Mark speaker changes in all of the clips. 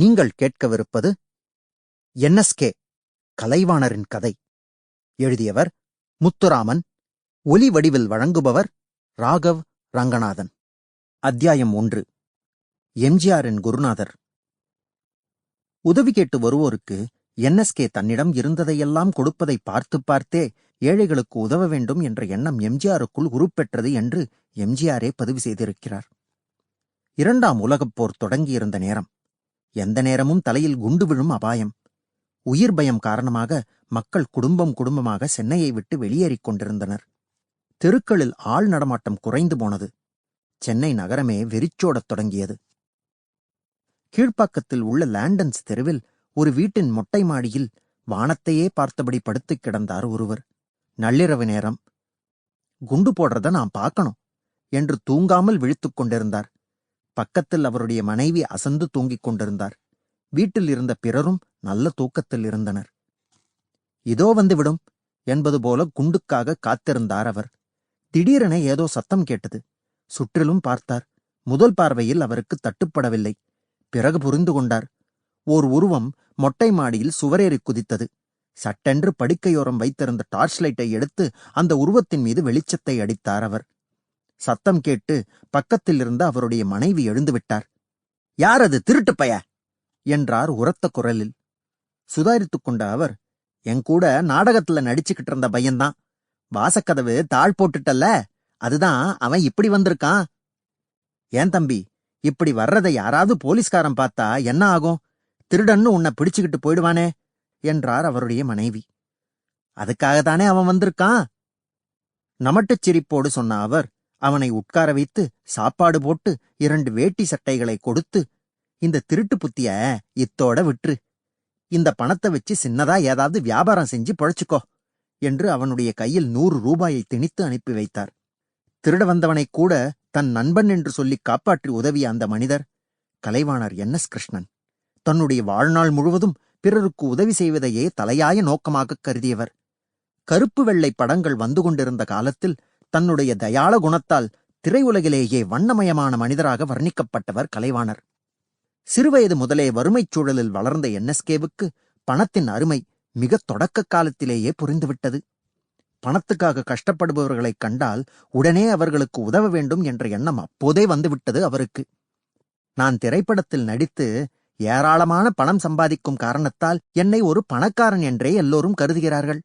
Speaker 1: நீங்கள் கேட்கவிருப்பது என்எஸ்கே கலைவாணரின் கதை. எழுதியவர் முத்துராமன் ஒலி வடிவில் வழங்குபவர் ராகவ் ரங்கநாதன். அத்தியாயம் ஒன்று. எம்ஜிஆரின் குருநாதர். உதவி கேட்டு வருவோருக்கு என்எஸ்கே தன்னிடம் இருந்ததையெல்லாம் கொடுப்பதை பார்த்து பார்த்தே ஏழைகளுக்கு உதவ வேண்டும் என்ற எண்ணம் எம்ஜிஆருக்குள் உருப்பெற்றது என்று எம்ஜிஆரே பதிவு செய்திருக்கிறார். இரண்டாம் உலகப் போர் தொடங்கியிருந்த நேரம். எந்த நேரமும் தலையில் குண்டு விழும் அபாயம். உயிர் பயம் காரணமாக மக்கள் குடும்பம் குடும்பமாக சென்னையை விட்டு வெளியேறிக் கொண்டிருந்தனர். தெருக்களில் ஆள் நடமாட்டம் குறைந்து போனது. சென்னை நகரமே வெறிச்சோடத் தொடங்கியது. கீழ்ப்பாக்கத்தில் உள்ள லேண்டன்ஸ் தெருவில் ஒரு வீட்டின் மொட்டை மாடியில் வானத்தையே பார்த்தபடி படுத்துக் கிடந்தார் ஒருவர். நள்ளிரவு நேரம். குண்டு போடுறத நான் பார்க்கணும் என்று தூங்காமல் விழித்துக் கொண்டிருந்தார். பக்கத்தில் அவருடைய மனைவி அசந்து தூங்கிக் கொண்டிருந்தார். வீட்டில் இருந்த பிறரும் நல்ல தூக்கத்தில் இருந்தனர். இதோ வந்துவிடும் என்பது போல குண்டுக்காக காத்திருந்தார் அவர். திடீரென ஏதோ சத்தம் கேட்டது. சுற்றிலும் பார்த்தார். முதல் பார்வையில் அவருக்கு தட்டுப்படவில்லை. பிறகு புரிந்து கொண்டார். ஓர் உருவம் மொட்டை மாடியில் சுவரேறி குதித்தது. சட்டென்று படுக்கையோரம் வைத்திருந்த டார்ச் லைட்டை எடுத்து அந்த உருவத்தின் மீது வெளிச்சத்தை அடித்தார் அவர். சத்தம் கேட்டு பக்கத்தில் இருந்த அவருடைய மனைவி எழுந்துவிட்டார். யார் அது? திருட்டுப் பய! என்றார் உரத்த குரலில். சுதாரித்துக் கொண்ட அவர் என் கூட நாடகத்துல நடிச்சுக்கிட்டு இருந்த பையன்தான். வாசக்கதவு தாழ் போட்டுட்டல்ல. அதுதான் அவன் இப்படி வந்திருக்கான். ஏன் தம்பி? இப்படி வர்றதை யாராவது போலீஸ்காரன் பார்த்தா என்ன ஆகும்? திருடன்னு உன்னை பிடிச்சுக்கிட்டு போயிடுவானே! என்றார் அவருடைய மனைவி. அதுக்காகத்தானே அவன் வந்திருக்கான்? நமட்டுச் சிரிப்போடு சொன்ன அவர் அவனை உட்கார வைத்து சாப்பாடு போட்டு இரண்டு வேட்டி சட்டைகளை கொடுத்து இந்த திருட்டு புத்திய இத்தோட விற்று. இந்த பணத்தை வச்சு சின்னதா ஏதாவது வியாபாரம் செஞ்சு பொழைச்சுக்கோ என்று அவனுடைய கையில் நூறு ரூபாயை திணித்து அனுப்பி வைத்தார். திருட வந்தவனை கூட தன் நண்பன் என்று சொல்லி காப்பாற்றி உதவிய அந்த மனிதர் கலைவாணர் என். எஸ். கிருஷ்ணன். தன்னுடைய வாழ்நாள் முழுவதும் பிறருக்கு உதவி செய்வதையே தலையாய நோக்கமாகக் கருதியவர். கருப்பு வெள்ளை படங்கள் வந்து கொண்டிருந்த காலத்தில் தன்னுடைய தயாள குணத்தால் திரையுலகிலேயே வண்ணமயமான மனிதராக வர்ணிக்கப்பட்டவர் கலைவாணர். சிறுவயது முதலே வறுமைச் சூழலில் வளர்ந்த என்எஸ்கேவுக்கு பணத்தின் அருமை மிக தொடக்க காலத்திலேயே புரிந்துவிட்டது. பணத்துக்காக கஷ்டப்படுபவர்களைக் கண்டால் உடனே அவர்களுக்கு உதவ வேண்டும் என்ற எண்ணம் அப்போதே வந்துவிட்டது அவருக்கு. நான் திரைப்படத்தில் நடித்து ஏராளமான பணம் சம்பாதிக்கும் காரணத்தால் என்னை ஒரு பணக்காரன் என்றே எல்லோரும் கருதுகிறார்கள்.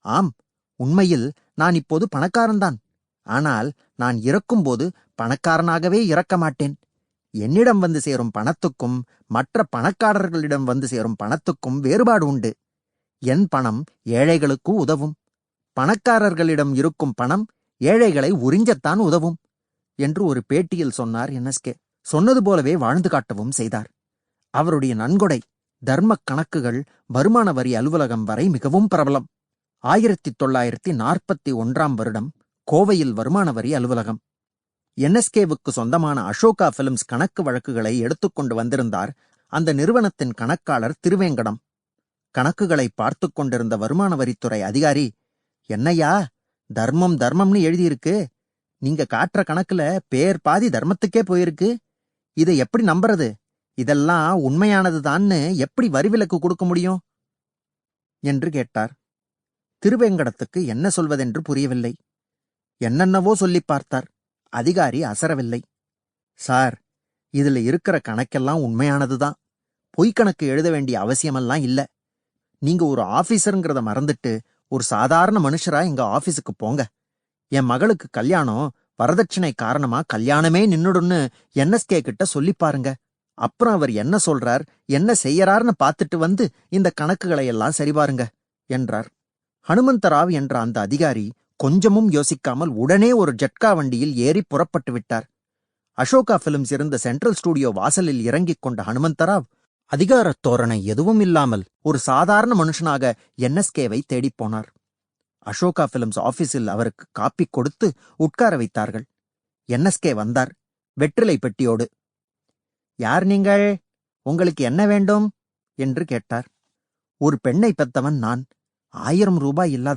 Speaker 1: ஆம் உண்மையில் நான் இப்போது பணக்காரன்தான். ஆனால் நான் இறக்கும்போது பணக்காரனாகவே இறக்க மாட்டேன் என்னிடம் வந்து சேரும் பணத்துக்கும் மற்ற பணக்காரர்களிடம் வந்து சேரும் பணத்துக்கும் வேறுபாடு உண்டு. என் பணம் ஏழைகளுக்கு உதவும். பணக்காரர்களிடம் இருக்கும் பணம் ஏழைகளை உறிஞ்சத்தான் உதவும் என்று ஒரு பேட்டியில் சொன்னார் என்எஸ்கே. சொன்னது போலவே வாழ்ந்து காட்டவும் செய்தார். அவருடைய நன்கொடை தர்மக் கணக்குகள் வருமான வரி அலுவலகம் வரை மிகவும் பிரபலம். ஆயிரத்தி தொள்ளாயிரத்தி நாற்பத்தி ஒன்றாம் வருடம் கோவையில் வருமான வரி அலுவலகம். என்எஸ்கேவுக்கு சொந்தமான அசோகா பிலிம்ஸ் கணக்கு வழக்குகளை எடுத்துக்கொண்டு வந்திருந்தார் அந்த நிறுவனத்தின் கணக்காளர் திருவேங்கடம். கணக்குகளை பார்த்துக் கொண்டிருந்த வருமான வரித்துறை அதிகாரி என்னையா தர்மம் தர்மம்னு எழுதியிருக்கு. நீங்க காட்டுற கணக்குல பேர் பாதி தர்மத்துக்கே போயிருக்கு. இதை எப்படி நம்புறது? இதெல்லாம் உண்மையானதுதான்னு எப்படி வரிவிலக்கு கொடுக்க முடியும்? என்று கேட்டார். திருவேங்கடத்துக்கு என்ன சொல்வதென்று புரியவில்லை. என்னென்னவோ சொல்லிப் பார்த்தார். அதிகாரி அசரவில்லை. சார் இதுல இருக்கிற கணக்கெல்லாம் உண்மையானதுதான். பொய்க்கணக்கு எழுத வேண்டிய அவசியமெல்லாம் இல்ல. நீங்க ஒரு ஆபீசருங்கிறத மறந்துட்டு ஒரு சாதாரண மனுஷரா எங்க ஆபீஸுக்கு போங்க. என் மகளுக்கு கல்யாணம் வரதட்சணை காரணமா கல்யாணமே நின்னுடுன்னு என்எஸ்கே கிட்ட சொல்லி பாருங்க. அப்புறம் அவர் என்ன சொல்றார் என்ன செய்யறார்னு பார்த்துட்டு வந்து இந்த கணக்குகளை எல்லாம் சரிபாருங்க என்றார். ஹனுமந்தராவ் என்ற அந்த அதிகாரி கொஞ்சமும் யோசிக்காமல் உடனே ஒரு ஜட்கா வண்டியில் ஏறி புறப்பட்டு விட்டார். அசோகா பிலிம்ஸ் இருந்த சென்ட்ரல் ஸ்டூடியோ வாசலில் இறங்கிக் கொண்ட ஹனுமந்தராவ் அதிகாரத் தோரணை எதுவும் இல்லாமல் ஒரு சாதாரண மனுஷனாக என்எஸ்கேவை தேடிப் போனார். அசோகா பிலிம்ஸ் ஆபீஸில் அவருக்கு காப்பி கொடுத்து உட்கார வைத்தார்கள். என்எஸ்கே வந்தார் வெற்றிலை பெட்டியோடு. யார் நீங்கள்? உங்களுக்கு என்ன வேண்டும்? என்று கேட்டார். ஒரு பெண்ணை பெத்தவன் நான். ஆயிரம் ரூபாய் இல்லாத